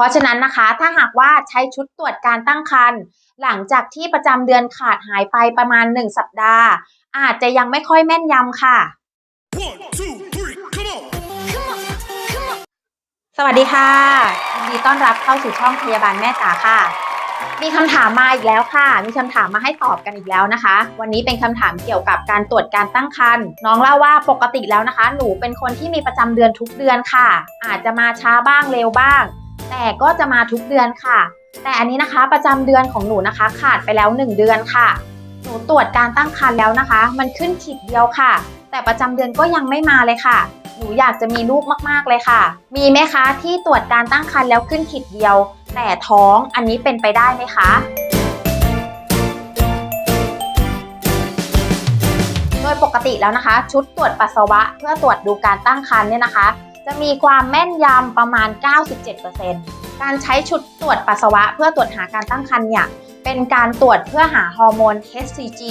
ราะฉะนั้นนะคะ ถ้าหากว่าใช้ชุดตรวจการตั้งครรภ์หลังจากที่ประจำเดือนขาดหายไปประมาณ 1 สัปดาห์ อาจจะยังไม่ค่อยแม่นยำค่ะ One, two, three, come on! สวัสดีค่ะยินดีต้อนรับเข้าสู่ช่องพยาบาลแม่จ๋าค่ะ มีคำถามมาอีกแล้วค่ะ มีคำถามมาให้ตอบกันอีกแล้วนะคะ วันนี้เป็นคำถามเกี่ยวกับการตรวจการตั้งครรภ์น้องเล่าว่าปกติแล้วนะคะ หนูเป็นคนที่มีประจำเดือนทุกเดือนค่ะ อาจจะมาช้าบ้างเร็วบ้าง แต่ก็จะมาทุกเดือนค่ะ แต่อันนี้นะคะประจำเดือนของหนูนะคะ ขาดไปแล้ว 1 เดือนค่ะ หนูตรวจการตั้งครรภ์แล้วนะคะ มันขึ้นขีดเดียวค่ะ แต่ประจำเดือนก็ยังไม่มาเลยค่ะ หนูอยากจะมีลูกมากๆเลยค่ะ มีไหมคะที่ตรวจการตั้งครรภ์แล้วขึ้นขีดเดียว แต่ท้องอันนี้เป็นไปได้ไหมคะโดยปกติแล้วนะคะ ชุดตรวจปัสสาวะเพื่อตรวจดูการตั้งครรภ์เนี่ยนะคะ จะมีความแม่นยำประมาณ 97%การใช้ชุดตรวจปัสสาวะเพื่อตรวจหาการตั้งครรภ์เนี่ยเป็นการตรวจเพื่อหาฮอร์โมน HCG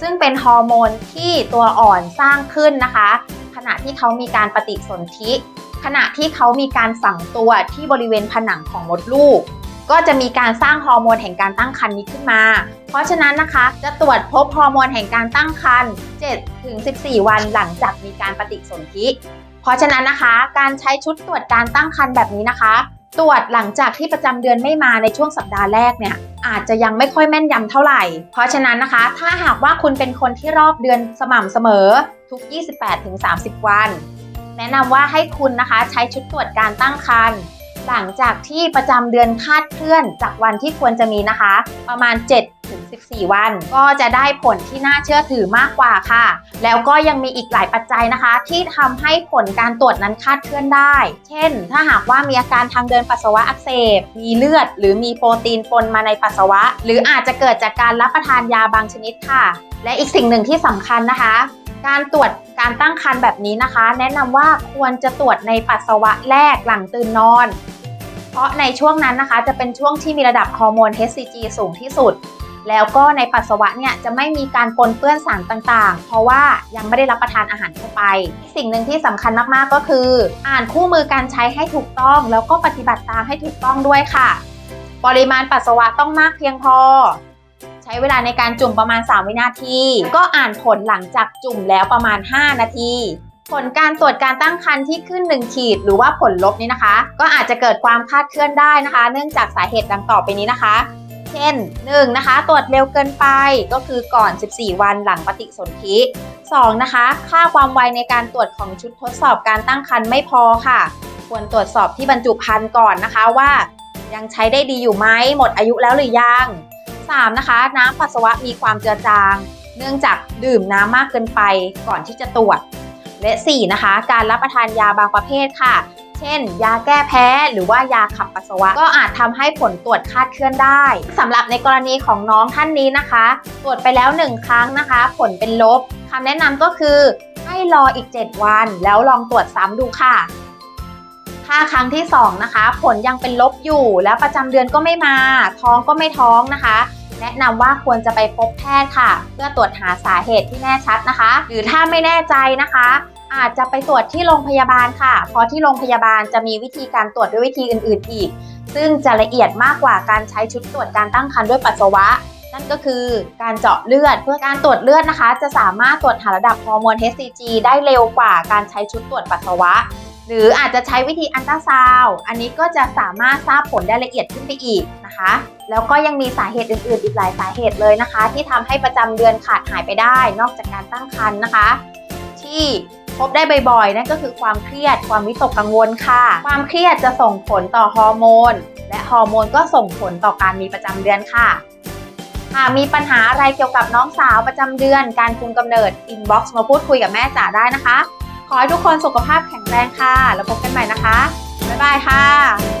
ซึ่งเป็นฮอร์โมนที่ตัวอ่อนสร้างขึ้นนะคะ ขณะที่เขามีการปฏิสนธิ ขณะที่เขามีการฝังตัวที่บริเวณผนังของมดลูก ก็จะมีการสร้างฮอร์โมนแห่งการตั้งครรภ์นี้ขึ้นมา เพราะฉะนั้นนะคะ จะตรวจพบฮอร์โมนแห่งการตั้งครรภ์7-14 วันหลังจากมีการปฏิสนธิ เพราะฉะนั้นนะคะการใช้ชุดตรวจการตั้งครรภ์แบบนี้นะคะ ตรวจหลังจากที่ประจำเดือนไม่มาในช่วงสัปดาห์แรกเนี่ยอาจจะยังไม่ค่อยแม่นยำเท่าไหร่ เพราะฉะนั้นนะคะ ถ้าหากว่าคุณเป็นคนที่รอบเดือนสม่ำเสมอทุก 28-30 วัน แนะนำว่าให้คุณนะคะใช้ชุดตรวจการตั้งครรภ์หลังจากที่ประจำเดือนคาดเคลื่อนจากวันที่ควรจะมีนะคะ ประมาณ 7 14 วัน ก็จะได้ผลที่น่าเชื่อถือมากกว่าค่ะ แล้วก็ยังมีอีกหลายปัจจัยนะคะ ที่ทำให้ผลการตรวจนั้นคาดเคลื่อนได้ เช่น ถ้าหากว่ามีอาการทางเดินปัสสาวะอักเสบ มีเลือด หรือมีโปรตีนปนมาในปัสสาวะ หรืออาจจะเกิดจากการรับประทานยาบางชนิดค่ะ และอีกสิ่งหนึ่งที่สำคัญนะคะ การตรวจการตั้งครรภ์แบบนี้นะคะ แนะนำว่าควรจะตรวจในปัสสาวะแรกหลังตื่นนอน เพราะในช่วงนั้นนะคะ จะเป็นช่วงที่มีระดับฮอร์โมน HCG สูงที่สุด แล้วก็ในปัสสาวะเนี่ยจะไม่มีการปนเปื้อนสารต่างๆ เพราะว่ายังไม่ได้รับประทานอาหารเข้าไป สิ่งหนึ่งที่สำคัญมากๆก็คือ อ่านคู่มือการใช้ให้ถูกต้อง แล้วก็ปฏิบัติตามให้ถูกต้องด้วยค่ะ ปริมาณปัสสาวะต้องมากเพียงพอ ใช้เวลาในการจุ่มประมาณ 3 วินาที ก็อ่านผลหลังจากจุ่มแล้วประมาณ 5 นาทีผลการตรวจการตั้งครรภ์ที่ขึ้น 1 ขีด หรือว่าผลลบนี้นะคะ ก็อาจจะเกิดความคลาดเคลื่อนได้นะคะ เนื่องจากสาเหตุดังต่อไปนี้นะคะ เช่น 1. นะคะ ตรวจเร็วเกินไปก็คือก่อน 14 วันหลังปฏิสนธิ 2. นะคะ ค่าความไวในการตรวจของชุดทดสอบการตั้งครรภ์ไม่พอค่ะ ควรตรวจสอบที่บรรจุภัณฑ์ก่อนนะคะว่า ยังใช้ได้ดีอยู่ไหมหมดอายุแล้วหรือยัง 3. นะคะ น้ำปัสสาวะมีความเจือจาง เนื่องจากดื่มน้ำมากเกินไปก่อนที่จะตรวจ และ 4. นะคะ การรับประทานยาบางประเภทค่ะ เช่น ยาแก้แพ้หรือว่ายาขับปัสสาวะ ก็อาจทำให้ผลตรวจคาดเคลื่อนได้สำหรับในกรณีของน้องท่านนี้นะคะ ตรวจไปแล้ว 1 ครั้งนะคะ ผลเป็นลบคำแนะนำก็คือให้รออีก 7 วัน แล้วลองตรวจซ้ำดูค่ะถ้าครั้งที่ 2 นะคะ ผลยังเป็นลบอยู่ แล้วประจำเดือนก็ไม่มา ท้องก็ไม่ท้องนะคะแนะนำว่าควรจะไปพบแพทย์ค่ะ เพื่อตรวจหาสาเหตุที่แน่ชัดนะคะ หรือถ้าไม่แน่ใจนะคะ อาจจะไปตรวจที่โรงพยาบาลค่ะ เพราะที่โรงพยาบาลจะมีวิธีการตรวจด้วยวิธีอื่น ๆ อีก ซึ่งจะละเอียดมากกว่าการใช้ชุดตรวจการตั้งครรภ์ด้วยปัสสาวะ นั่นก็คือการเจาะเลือด เพื่อการตรวจเลือดนะคะ จะสามารถตรวจหาระดับฮอร์โมน HCG ได้เร็วกว่าการใช้ชุดตรวจปัสสาวะ หรืออาจจะใช้วิธีอันตราซาวอันนี้ก็จะสามารถทราบผลได้ละเอียดขึ้นไปอีกนะคะ แล้วก็ยังมีสาเหตุอื่น ๆ อีกหลายสาเหตุเลยนะคะ ที่ทำให้ประจำเดือนขาดหายไปได้ นอกจากการตั้งครรภ์นะคะ ที่ พบได้บ่อยๆ นั่นก็คือความเครียด ความวิตกกังวลค่ะ ความเครียดจะส่งผลต่อฮอร์โมน และฮอร์โมนก็ส่งผลต่อการมีประจำเดือนค่ะหากมีปัญหาอะไรเกี่ยวกับน้องสาวประจำเดือน การคุมกำเนิด อินบ็อกซ์มาพูดคุยกับแม่จ๋าได้นะคะ ขอให้ทุกคนสุขภาพแข็งแรงค่ะ แล้วพบกันใหม่นะคะ บ๊ายบายค่ะ